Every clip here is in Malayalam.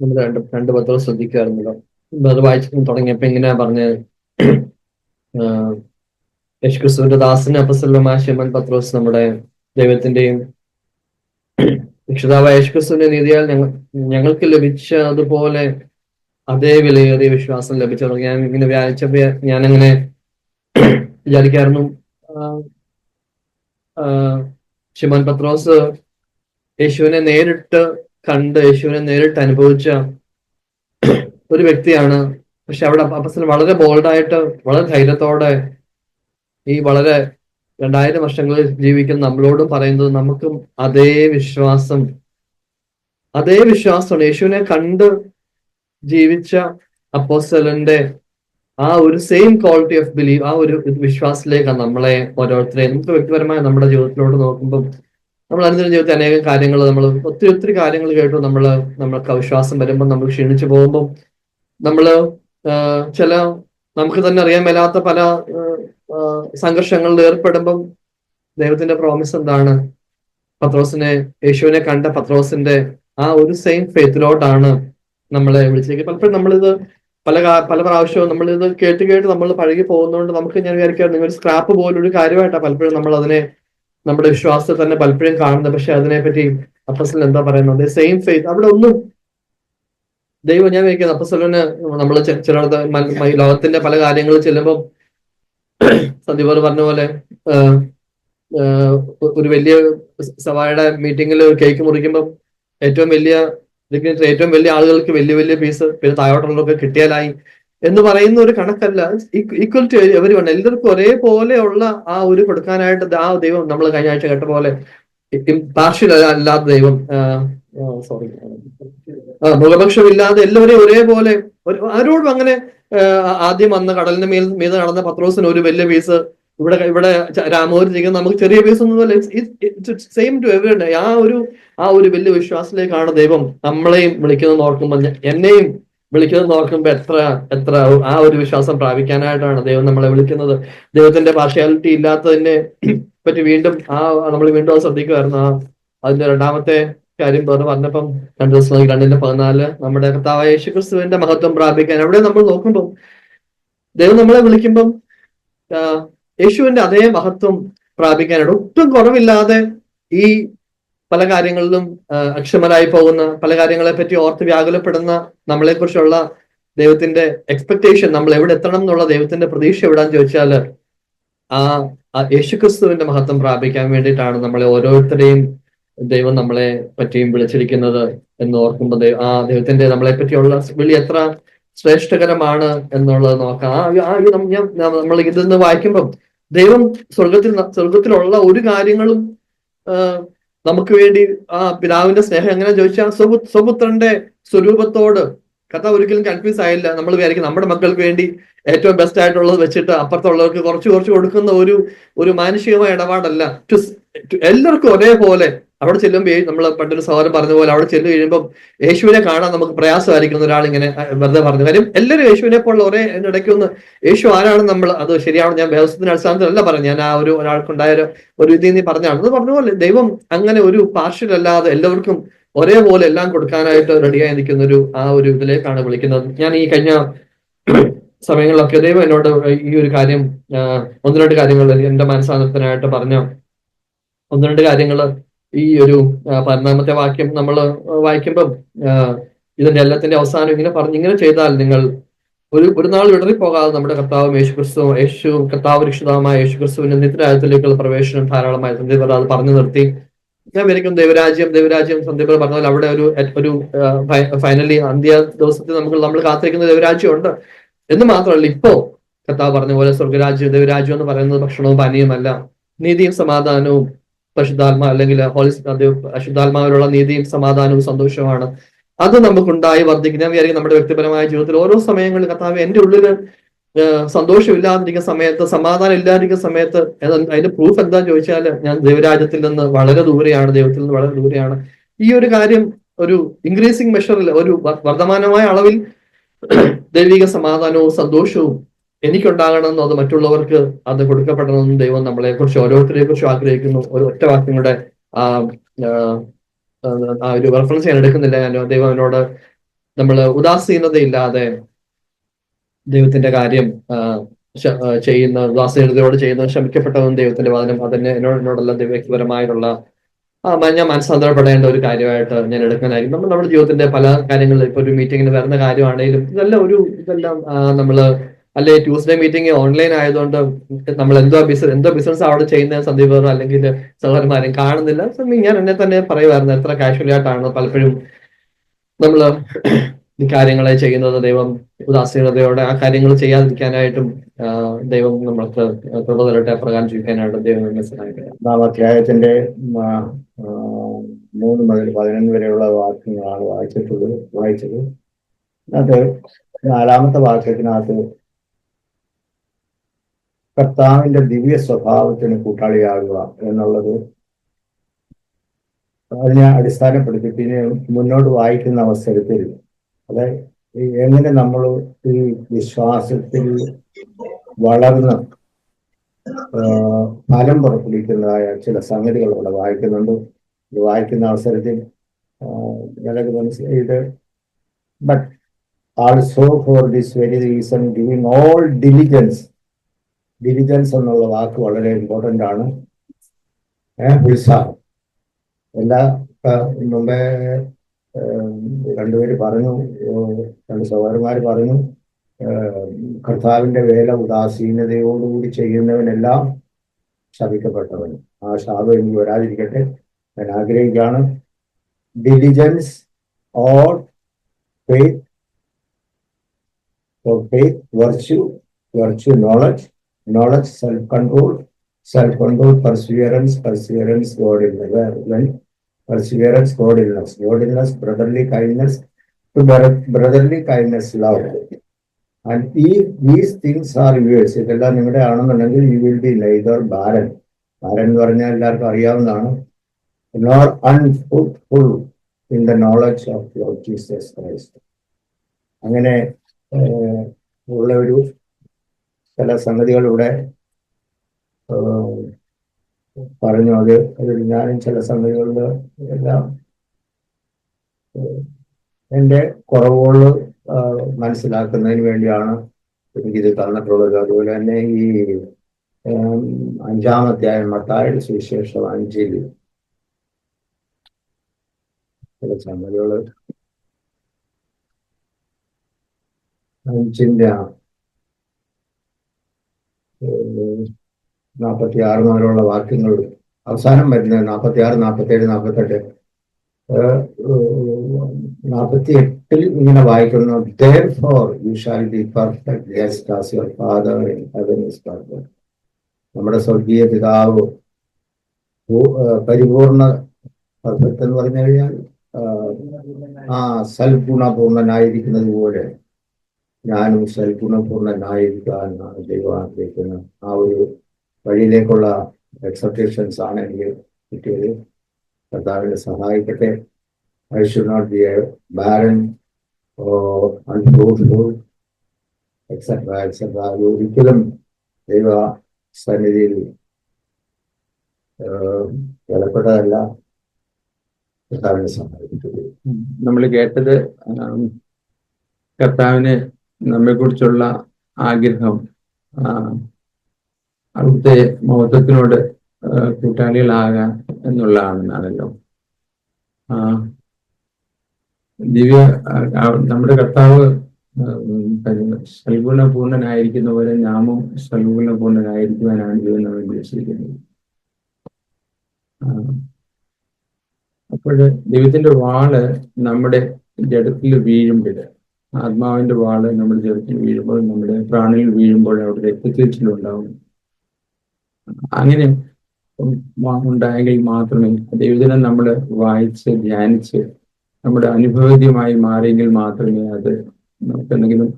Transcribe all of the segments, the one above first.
നമ്മൾ രണ്ട് രണ്ട് പത്രം ശ്രദ്ധിക്കാറുണ്ടല്ലോ. അത് വായിച്ചു തുടങ്ങിയപ്പോ ഇങ്ങനെ പറഞ്ഞ. യേശുക്രിസ്തുവിന്റെ ദാസന് അപ്പസല്ലമായ പത്രോസ് നമ്മുടെ ദൈവത്തിന്റെയും രക്ഷിതാവായ യേശുക്രിസ്തുവിന്റെ നീതിയാൽ ഞങ്ങൾ ഞങ്ങൾക്ക് ലഭിച്ച അതുപോലെ അതേ വിലയേറിയ വിശ്വാസം ലഭിച്ചു ഞാൻ ഇങ്ങനെ വ്യാഴ്ചപ്പോ ഞാൻ അങ്ങനെ വിചാരിക്കായിരുന്നു ഷിമൻ പത്രോസ് യേശുവിനെ നേരിട്ട് കണ്ട് യേശുവിനെ നേരിട്ട് അനുഭവിച്ച ഒരു വ്യക്തിയാണ്. പക്ഷെ അവിടെ അപ്പസൽ വളരെ ബോൾഡായിട്ട് വളരെ ധൈര്യത്തോടെ ഈ വളരെ രണ്ടായിരം വർഷങ്ങളിൽ ജീവിക്കുന്ന നമ്മളോടും പറയുന്നത് നമുക്കും അതേ വിശ്വാസം. അതേ വിശ്വാസമാണ്. യേശുവിനെ കണ്ട് ജീവിച്ച അപ്പോസ്റ്റലിന്റെ ആ ഒരു സെയിം ക്വാളിറ്റി ഓഫ് ബിലീവ് ആ ഒരു വിശ്വാസത്തിലേക്കാണ് നമ്മളെ ഓരോരുത്തരെയും നമുക്ക് വ്യക്തിപരമായി നമ്മുടെ ജീവിതത്തിലോട്ട് നോക്കുമ്പോൾ നമ്മൾ അനുദിന ജീവിതത്തിൽ അനേകം കാര്യങ്ങൾ നമ്മൾ ഒത്തിരി ഒത്തിരി കാര്യങ്ങൾ കേട്ടു. നമ്മൾ നമ്മൾക്ക് അവിശ്വാസം വരുമ്പോൾ നമ്മൾ ക്ഷീണിച്ചു പോകുമ്പോൾ നമ്മൾ ചില നമുക്ക് തന്നെ അറിയാൻ മേലാത്ത പല സംഘർഷങ്ങളിൽ ഏർപ്പെടുമ്പം ദൈവത്തിന്റെ പ്രോമിസ് എന്താണ്? പത്രോസിനെ യേശുവിനെ കണ്ട പത്രോസിന്റെ ആ ഒരു സെയിം ഫെയ്ത്തിലോട്ടാണ് നമ്മളെ വിളിച്ചിരിക്കുന്നത്. പലപ്പോഴും നമ്മളിത് പല പല പ്രാവശ്യവും നമ്മളിത് കേട്ട് കേട്ട് നമ്മൾ പഴകി പോകുന്നതുകൊണ്ട് നമുക്ക് ഞാൻ വിചാരിക്കാം നിങ്ങൾ സ്ക്രാപ്പ് പോലൊരു കാര്യമായിട്ടാണ് പലപ്പോഴും നമ്മൾ അതിനെ നമ്മുടെ വിശ്വാസത്തെ തന്നെ പലപ്പോഴും കാണുന്നത് പക്ഷെ അതിനെപ്പറ്റി അപ്പസൽ എന്താ പറയുന്നത്? സെയിം ഫെയ്ത്ത് അവിടെ ഒന്നും ദൈവം ഞാൻ വിചാരിക്കുന്നത് അപ്പസലിന് നമ്മൾ ചിലടത്ത് ലോകത്തിന്റെ പല കാര്യങ്ങൾ ചെല്ലുമ്പോൾ സന്ദീപ് പറഞ്ഞ പോലെ ഒരു വലിയ സവായുടെ മീറ്റിംഗിൽ കേക്ക് മുറിക്കുമ്പോൾ ഏറ്റവും വലിയ ഏറ്റവും വലിയ ആളുകൾക്ക് വലിയ വലിയ പീസ് പിന്നെ താഴോട്ടുള്ളതൊക്കെ കിട്ടിയാലായി. എന്ന് പറയുന്ന ഒരു കണക്കല്ല. ഈക്വൽ ടു എവരി വൺ എല്ലാവർക്കും ഒരേപോലെയുള്ള ആ ഒരു കൊടുക്കാനായിട്ട് ആ ദൈവം നമ്മൾ കഴിഞ്ഞ ആഴ്ച കേട്ട പോലെ പാർഷ്യൽ അല്ലാത്ത ദൈവം സോറി മൃഗപക്ഷമില്ലാതെ എല്ലാവരെയും ഒരേപോലെ ആരോടും അങ്ങനെ ആദ്യം വന്ന കടലിന്റെ മേൽ മീത നടന്ന പത്രോസിന് ഒരു വലിയ പീസ് ഇവിടെ ഇവിടെ ജീവിതം നമുക്ക് ചെറിയ പീസ് ഒന്നും സെയിം ടു എവരി ആ ഒരു ആ ഒരു വലിയ വിശ്വാസത്തിലേക്കാണ് ദൈവം നമ്മളെയും വിളിക്കുന്നത് ഓർക്കുമ്പോൾ എന്നെയും വിളിക്കുന്നത് നോക്കുമ്പോൾ എത്ര എത്ര ആ ഒരു വിശ്വാസം പ്രാപിക്കാനായിട്ടാണ് ദൈവം നമ്മളെ വിളിക്കുന്നത്. ദൈവത്തിന്റെ പാർഷ്യാലിറ്റി ഇല്ലാത്തതിനെ പറ്റി വീണ്ടും ആ നമ്മൾ വീണ്ടും അത് ശ്രദ്ധിക്കുമായിരുന്നു. ആ അതിന്റെ രണ്ടാമത്തെ കാര്യം പറഞ്ഞു പറഞ്ഞപ്പം രണ്ടു ദിവസം രണ്ടിന്റെ പതിനാല് നമ്മുടെ കർത്താവ് യേശു ക്രിസ്തുവിന്റെ മഹത്വം പ്രാപിക്കാൻ അവിടെ നമ്മൾ നോക്കുമ്പോൾ ദൈവം നമ്മളെ വിളിക്കുമ്പം യേശുവിന്റെ അതേ മഹത്വം പ്രാപിക്കാനായിട്ട് ഒട്ടും കുറവില്ലാതെ ഈ പല കാര്യങ്ങളിലും അക്ഷമരായി പോകുന്ന പല കാര്യങ്ങളെ പറ്റി ഓർത്ത് വ്യാകുലപ്പെടുന്ന നമ്മളെ കുറിച്ചുള്ള ദൈവത്തിന്റെ എക്സ്പെക്ടേഷൻ നമ്മൾ എവിടെ എത്തണം എന്നുള്ള ദൈവത്തിന്റെ പ്രതീക്ഷ എവിടാന്ന് ചോദിച്ചാൽ ആ യേശുക്രിസ്തുവിന്റെ മഹത്വം പ്രാപിക്കാൻ വേണ്ടിയിട്ടാണ് നമ്മളെ ഓരോരുത്തരെയും ദൈവം നമ്മളെ പറ്റിയും വിളിച്ചിരിക്കുന്നത് എന്ന് ഓർക്കുമ്പോൾ ആ ദൈവത്തിന്റെ നമ്മളെ പറ്റിയുള്ള വിളി എത്ര ശ്രേഷ്ഠകരമാണ് എന്നുള്ളത് നോക്കാം. ആ ഞാൻ നമ്മൾ ഇതിൽ നിന്ന് വായിക്കുമ്പം ദൈവം സ്വർഗത്തിൽ സ്വർഗത്തിലുള്ള ഒരു കാര്യങ്ങളും നമുക്ക് വേണ്ടി ആ പിതാവിന്റെ സ്നേഹം എങ്ങനെ ചോദിച്ചാൽ സ്വപുത്രന്റെ സ്വരൂപത്തോട്. കഥ ഒരിക്കലും കൺഫ്യൂസ് ആയില്ല. നമ്മൾ വിചാരിക്കും നമ്മുടെ മക്കൾക്ക് വേണ്ടി ഏറ്റവും ബെസ്റ്റ് ആയിട്ടുള്ളത് വെച്ചിട്ട് അപ്പുറത്തുള്ളവർക്ക് കുറച്ച് കുറച്ച് കൊടുക്കുന്ന ഒരു ഒരു മാനുഷികമായ ഇടപാടല്ല. എല്ലാവർക്കും ഒരേപോലെ അവിടെ ചെല്ലുമ്പോൾ നമ്മൾ പണ്ടൊരു സഹോദരൻ പറഞ്ഞ പോലെ അവിടെ ചെല്ലു കഴിയുമ്പോൾ യേശുവിനെ കാണാൻ നമുക്ക് പ്രയാസമായിരിക്കുന്ന ഒരാൾ ഇങ്ങനെ വെറുതെ പറഞ്ഞു. കാര്യം എല്ലാവരും യേശുവിനെ പോലുള്ള ഒരേ ഇടയ്ക്ക് ഒന്ന് യേശു ആരാണ് നമ്മൾ? അത് ശരിയാണ്? ഞാൻ വ്യവസ്ഥത്തിന്റെ അടിസ്ഥാനത്തിലല്ല പറഞ്ഞു ഞാൻ ആ ഒരു ഒരാൾക്കുണ്ടായ ഒരു ഇതിൽ നിന്ന് പറഞ്ഞാണ് അത് പറഞ്ഞ പോലെ ദൈവം അങ്ങനെ ഒരു പാർഷ്യലല്ലാതെ എല്ലാവർക്കും ഒരേപോലെ എല്ലാം കൊടുക്കാനായിട്ട് റെഡിയായി നിൽക്കുന്ന ഒരു ആ ഒരു ഇതിലേക്കാണ് വിളിക്കുന്നത്. ഞാൻ ഈ കഴിഞ്ഞ സമയങ്ങളിലൊക്കെ ദൈവം എന്നോട് ഈ ഒരു കാര്യം ഒന്ന് രണ്ട് കാര്യങ്ങൾ എന്റെ മനസ്സാന്തരത്തിനായിട്ട് പറഞ്ഞ ഒന്ന് രണ്ട് കാര്യങ്ങൾ ഈ ഒരു പതിനാമത്തെ വാക്യം നമ്മൾ വായിക്കുമ്പം ഇതിന്റെ എല്ലാത്തിന്റെ അവസാനം ഇങ്ങനെ പറഞ്ഞു ഇങ്ങനെ ചെയ്താൽ നിങ്ങൾ ഒരു ഒരു നാൾ വിടറിപ്പോകാതെ നമ്മുടെ കർത്താവും യേശു ക്രിസ്തു യേശു കർത്താവ് രക്ഷിതാവുമായ യേശു ക്രിസ്തുവിന്റെ നിത്യരാജ്യത്തിലേക്കുള്ള പ്രവേശനം ധാരാളമായി സന്ദീപർ അത് പറഞ്ഞു നിർത്തി. ഞാൻ വിചാരിക്കും ദൈവരാജ്യം ദൈവരാജ്യം സന്ദീപർ പറഞ്ഞാൽ അവിടെ ഒരു ഒരു ഫൈനലി അന്ത്യ ദിവസത്തിൽ നമുക്ക് നമ്മൾ കാത്തിരിക്കുന്ന ദൈവരാജ്യം ഉണ്ട്. എന്ന് മാത്രമല്ല ഇപ്പോ കർത്താവ് പറഞ്ഞ പോലെ സ്വർഗരാജ്യം ദൈവരാജ്യം എന്ന് പറയുന്നത് ഭക്ഷണവും പാനീയമല്ല. നീതിയും സമാധാനവും പരിശുദ്ധാത്മാ അല്ലെങ്കിൽ ഹോളി അശുദ്ധാത്മാവിലുള്ള നീതിയും സമാധാനവും സന്തോഷവുമാണ്. അത് നമുക്കുണ്ടായി വർദ്ധിക്കുന്ന. വിചാരിക്കും നമ്മുടെ വ്യക്തിപരമായ ജീവിതത്തിൽ ഓരോ സമയങ്ങളിൽ കർത്താവ് എന്റെ ഉള്ളിൽ സന്തോഷം ഇല്ലാതിരിക്കുന്ന സമയത്ത് സമാധാനം ഇല്ലാതിരിക്കുന്ന സമയത്ത് അതിന്റെ പ്രൂഫ് എന്താന്ന് ചോദിച്ചാൽ ഞാൻ ദൈവരാജ്യത്തിൽ നിന്ന് വളരെ ദൂരെയാണ് ദൈവത്തിൽ നിന്ന് വളരെ ദൂരെയാണ്. ഈ ഒരു കാര്യം ഒരു ഇൻക്രീസിങ് മെഷറിൽ ഒരു വർദ്ധമാനമായ അളവിൽ ദൈവിക സമാധാനവും സന്തോഷവും എനിക്കുണ്ടാകണമെന്നോ അത് മറ്റുള്ളവർക്ക് അത് കൊടുക്കപ്പെടണമെന്നും ദൈവം നമ്മളെ കുറിച്ച് ഓരോരുത്തരെ കുറിച്ചും ആഗ്രഹിക്കുന്നു. ഒരു ഒറ്റ വാക്യങ്ങളുടെ ആ ഒരു റെഫറൻസ് ഞാൻ എടുക്കുന്നില്ല. ഞാൻ ദൈവം എന്നോട് നമ്മൾ ഉദാസീനതയില്ലാതെ ദൈവത്തിന്റെ കാര്യം ചെയ്യുന്ന ഉദാസീനതയോട് ചെയ്യുന്ന ക്ഷമിക്കപ്പെട്ടവൻ ദൈവത്തിന്റെ വാദനം അതിന് എന്നോട് എന്നോടുള്ള വ്യക്തിപരമായിട്ടുള്ള ഞാൻ മനസ്സാന്തരപ്പെടേണ്ട ഒരു കാര്യമായിട്ട് ഞാൻ എടുക്കാനായിരിക്കും. നമ്മൾ നമ്മുടെ ജീവിതത്തിന്റെ പല കാര്യങ്ങളിൽ ഇപ്പൊ ഒരു മീറ്റിങ്ങിന് വരുന്ന കാര്യമാണെങ്കിലും ഇതെല്ലാം ഒരു ഇതെല്ലാം നമ്മൾ അല്ലെ ട്യൂസ്ഡേ മീറ്റിംഗ് ഓൺലൈൻ ആയതുകൊണ്ട് നമ്മൾ എന്തോ ബിസിനസ് എന്തോ ബിസിനസ് അവിടെ ചെയ്യുന്ന സന്ദീപ് അല്ലെങ്കിൽ സഹോദരന്മാരും കാണുന്നില്ല. ഞാൻ എന്നെ തന്നെ പറയുമായിരുന്നു എത്ര കാഷ്വലി ആയിട്ടാണ് പലപ്പോഴും നമ്മൾ ഈ കാര്യങ്ങളെ ചെയ്യുന്നത്. ദൈവം ഉദാസീനതയോടെ ആ കാര്യങ്ങൾ ചെയ്യാതിരിക്കാനായിട്ടും ദൈവം നമ്മൾക്ക് കൃപ തരട്ടെ അപ്രകാരം ജീവിക്കാനായിട്ട് ദൈവം ഒന്നാം അധ്യായത്തിന്റെ മൂന്ന് മുതൽ പതിനൊന്ന് വരെയുള്ള വാക്യങ്ങളാണ് വായിച്ചിട്ടുള്ളത് വായിച്ചത്. അത് നാലാമത്തെ വാക്യത്തിനകത്ത് കർത്താവിന്റെ ദിവ്യ സ്വഭാവത്തിന് കൂട്ടാളിയാകുക എന്നുള്ളത് അതിനെ അടിസ്ഥാനപ്പെടുത്തി പിന്നെ മുന്നോട്ട് വായിക്കുന്ന അവസരത്തിൽ അത് എങ്ങനെ നമ്മൾ ഈ വിശ്വാസത്തിൽ വളർന്ന് ഫലം പുറപ്പെടുവിക്കുന്നതായ ചില സംഗതികൾ ഇവിടെ വായിക്കുന്നുണ്ട്. ഇത് വായിക്കുന്ന അവസരത്തിൽ ഞങ്ങൾക്ക് മനസ്സിലായി ഇത് but also for this very reason giving all diligence diligence എന്നുള്ള വാക്ക് വളരെ ഇമ്പോർട്ടന്റ് ആണ്. ഉത്സാഹം എല്ലാ മുമ്പേ രണ്ടുപേര് പറഞ്ഞു രണ്ട് സഹോദരന്മാർ പറഞ്ഞു കർത്താവിന്റെ വേല ഉദാസീനതയോടുകൂടി ചെയ്യുന്നവനെല്ലാം ശപിക്കപ്പെട്ടവൻ. ആ ശാപം എനിക്ക് വരാതിരിക്കട്ടെ. ഞാൻ ആഗ്രഹിക്കുകയാണ്. Diligence or faith faith virtue virtue knowledge self control self control perseverance perseverance godliness perseverance, godliness, godliness, brotherly kindness, to bro- brotherly kindness, love. And if these things are yours, ഇതെല്ലാം നിങ്ങളുടെ ആണെന്നുണ്ടെങ്കിൽ you will be neither barren barren എന്ന് പറഞ്ഞാൽ എല്ലാവർക്കും അറിയാവുന്നതാണ്. Nor unfruitful in the knowledge of Lord Jesus Christ അങ്ങനെ ഉള്ള ഒരു ചില ഏഹ്, പറഞ്ഞു. അത് അതിൽ ഞാനും ചില സംഗതികളിൽ എല്ലാം എന്റെ കുറവുകൾ മനസ്സിലാക്കുന്നതിന് വേണ്ടിയാണ് എനിക്കിത് തന്നിട്ടുള്ളത്. അതുപോലെ തന്നെ ഈ അഞ്ചാമത്തെ ആയ മത്തായുടെ സുവിശേഷം അഞ്ചിൽ ചില സംഗതികൾ അഞ്ചിന്റെ നാൽപ്പത്തി ആറ് മുതലുള്ള വാക്യങ്ങൾ അവസാനം വരുന്നത് നാൽപ്പത്തി ആറ് നാൽപ്പത്തി ഏഴ് നാൽപ്പത്തെട്ട് നാൽപ്പത്തി എട്ടിൽ ഇങ്ങനെ വായിക്കുന്നു in heaven is perfect. നമ്മുടെ സ്വർഗീയ പിതാവ് പരിപൂർണ പെർഫെക്റ്റ് എന്ന് പറഞ്ഞു കഴിഞ്ഞാൽ ആ സൽഗുണപൂർണനായിരിക്കുന്നത് പോലെ ഞാനും സൽഗുണപൂർണനായിരിക്കാനാണ് ദൈവം ആഗ്രഹിക്കുന്നത് ആ ഒരു വഴിയിലേക്കുള്ള എക്സപ്റ്റേഷൻസ് ആണ് എനിക്ക് കിട്ടിയത്. കർത്താവിനെ സഹായിക്കട്ടെ. I should not be a barren unfruitful et cetera et cetera അത് ഒരിക്കലും ദൈവ സന്നിധിയിൽ വിലപ്പെട്ടതല്ല കർത്താവിനെ സഹായിക്കട്ടെ. നമ്മൾ കേട്ടത് കർത്താവിന് നമ്മെക്കുറിച്ചുള്ള ആഗ്രഹം അവിടുത്തെ മഹത്വത്തിനോട് കൂട്ടാളികളാകാൻ എന്നുള്ളതാണെന്നാണല്ലോ ദിവ്യ നമ്മുടെ കർത്താവ് സൽഗുണപൂർണനായിരിക്കുന്ന പോലെ നാമും സൽഗുണപൂർണനായിരിക്കുവാനാണ് ദൈവം നമ്മെ നമ്മൾ ഉദ്ദേശിക്കുന്നത് അപ്പോൾ ദൈവത്തിന്റെ വാൾ നമ്മുടെ ജഡത്തിൽ വീഴുമ്പോൾ ആത്മാവിന്റെ വാൾ നമ്മുടെ ജഡത്തിൽ വീഴുമ്പോൾ നമ്മുടെ പ്രാണിയിൽ വീഴുമ്പോൾ അവിടെ രക്തത്തിരിച്ചിലുണ്ടാവും അങ്ങനെ ഉണ്ടായെങ്കിൽ മാത്രമേ ദൈവദിനം നമ്മൾ വായിച്ച് ധ്യാനിച്ച് നമ്മുടെ അനുഭവദ്യമായി മാറിയെങ്കിൽ മാത്രമേ അത് നമുക്ക് എന്തെങ്കിലും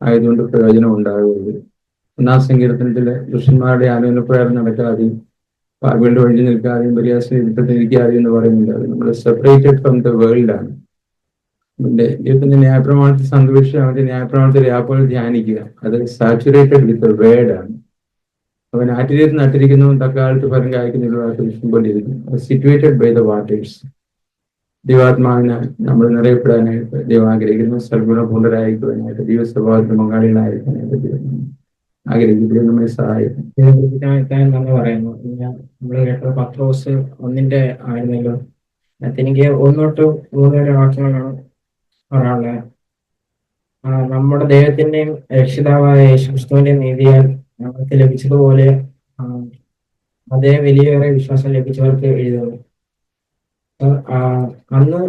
ആയതുകൊണ്ട് പ്രയോജനം ഉണ്ടാകുകയുള്ളൂ ഒന്നാം സങ്കീർത്തനത്തിലെ പുരുഷന്മാരുടെ ആലോചനപ്രകാരം നടക്കാതെയും പാപികളുടെ വഴി നിൽക്കാതെയും പരിഹാസത്തിരിക്കാതെയും എന്ന് പറയുന്നുണ്ട്. അത് നമ്മൾ സെപ്പറേറ്റഡ് ഫ്രം ദ വേൾഡ് പിന്നെ ദൈവത്തിന്റെ ന്യായപ്രമാണത്തിൽ സന്തോഷിച്ച് അവന്റെ ന്യായപ്രമാണത്തിൽ രാപ്പോൾ ധ്യാനിക്കുക. അത് സാച്ചുറേറ്റഡ് വിത്ത് വേർഡ് ആണ്. അവൻ ആറ്റിലേക്ക് നട്ടിരിക്കുന്നു തക്കാലത്ത് ഫലം കായ്ക്കുന്ന പോലെ ഇരിക്കുന്നു. സിറ്റുവേറ്റഡ് ബൈ ദ വാട്ടേഴ്സ് ദൈവാത്മാവിനെ നമ്മൾ നിറയപ്പെടാനായിട്ട് ദൈവം ആഗ്രഹിക്കുന്നു. സൽഗുണപൂർണരായിരിക്കുവാനായിട്ട് ദൈവ സ്വഭാവത്തിന് പങ്കാളികളായിരിക്കാനായിട്ട് ദൈവം ആഗ്രഹിക്കുന്നു. ദൈവം നമ്മെ സഹായിക്കും നന്ദി പറയുന്നു. നമ്മൾ കേട്ടത് പത്രോസ് ഒന്നിന്റെ ആയിരുന്നല്ലോ. എനിക്ക് ഒന്നോട്ട് മൂന്ന് വരെ വാക്യങ്ങളാണ് ആ, നമ്മുടെ ദൈവത്തിന്റെയും രക്ഷിതാവായ യേശുക്രിസ്തുവിന്റെയും നീതിയാൽ ഞങ്ങൾക്ക് ലഭിച്ചതുപോലെ അതേ വലിയേറെ വിശ്വാസം ലഭിച്ചവർക്ക് എഴുതുന്നു. അന്ന്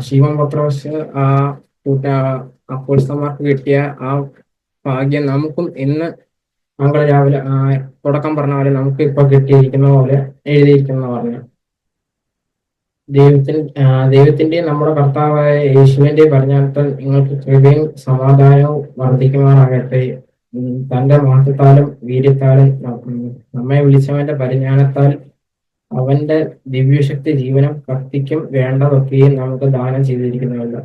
ശിവം പത്രോസ് ആ കൂട്ട അപ്പോസ്തമാർക്ക് കിട്ടിയ ആ ഭാഗ്യം നമുക്കും ഇന്ന് മംഗള രാവിലെ തുടക്കം പറഞ്ഞ പോലെ നമുക്ക് ഇപ്പൊ കിട്ടിയിരിക്കുന്ന പോലെ എഴുതിയിരിക്കുന്ന പറഞ്ഞു. ദൈവത്തിന് ദൈവത്തിന്റെ നമ്മുടെ കർത്താവായ യേശുവിന്റെ പരിജ്ഞാനത്താൽ നിങ്ങൾക്ക് കൃപയും സമാധാനവും വർദ്ധിക്കുമാറാകട്ടെ. തന്റെ മാറ്റത്താലും വീര്യത്താലും നമ്മെ വിളിച്ചവന്റെ പരിജ്ഞാനത്താൽ അവന്റെ ദിവ്യശക്തി ജീവനം കത്തിക്കും വേണ്ടതൊക്കെയും നമുക്ക് ദാനം ചെയ്തിരിക്കുന്നവല്ല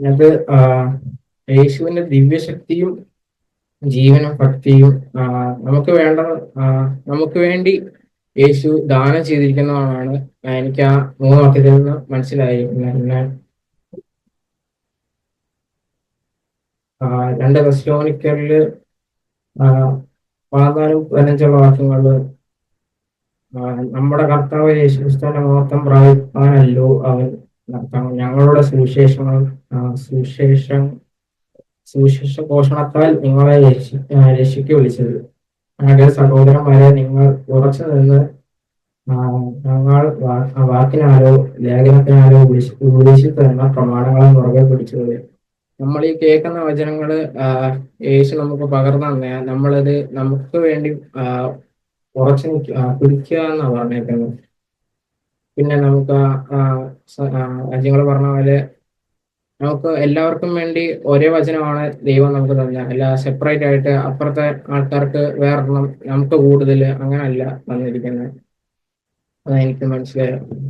അത് യേശുവിന്റെ ദിവ്യശക്തിയും ജീവനും ഭക്തിയും നമുക്ക് വേണ്ട നമുക്ക് വേണ്ടി യേശു ദാനം ചെയ്തിരിക്കുന്നതാണ് എനിക്ക് ആ മൂന്ന് വാക്യത്തിൽ നിന്ന് മനസ്സിലായിരിക്കുന്നത് രണ്ട് ക്രിസ്ത്യോനിക്കലിൽ പതിനാലും പതിനഞ്ചുള്ള വാക്യങ്ങൾ. നമ്മുടെ കർത്താവ് യേശു ക്രിസ്തുവിന്റെ മഹത്വം പ്രാപിക്കാനല്ലോ അവൻ ഞങ്ങളുടെ സുവിശേഷങ്ങൾ സുവിശേഷം സുവിശേഷ പോഷണത്താൽ നിങ്ങളെ രക്ഷിക്ക് വിളിച്ചത്. ഞങ്ങളുടെ സഹോദരന്മാരെ നിങ്ങൾ ഉറച്ചു നിന്ന് ആ, ഞങ്ങൾ ആ വാക്കിനാലോ ലേഖനത്തിനാലോ ഉപദേശി- ഉപദേശിച്ചു തരുന്ന പ്രമാണങ്ങളെ മുറുകെ പിടിച്ചത് നമ്മൾ ഈ കേൾക്കുന്ന വചനങ്ങൾ ആ, യേശു നമുക്ക് പകർന്നു തന്നെ നമ്മളത് നമുക്ക് വേണ്ടി ആ, ഉറച്ചു പിടിക്കുക എന്നാണ് പറഞ്ഞേക്കുന്നത് പിന്നെ നമുക്ക് രാജ്യങ്ങൾ പറഞ്ഞ പോലെ നമുക്ക് എല്ലാവർക്കും വേണ്ടി ഒരേ വചനമാണ് ദൈവം നമുക്ക് തന്നെ. അല്ല സെപ്പറേറ്റ് ആയിട്ട് അപ്പുറത്തെ ആൾക്കാർക്ക് വേറെണ്ണം നമുക്ക് കൂടുതൽ അങ്ങനല്ല തന്നിരിക്കുന്നത്. അതെനിക്ക് മനസ്സിലായത്.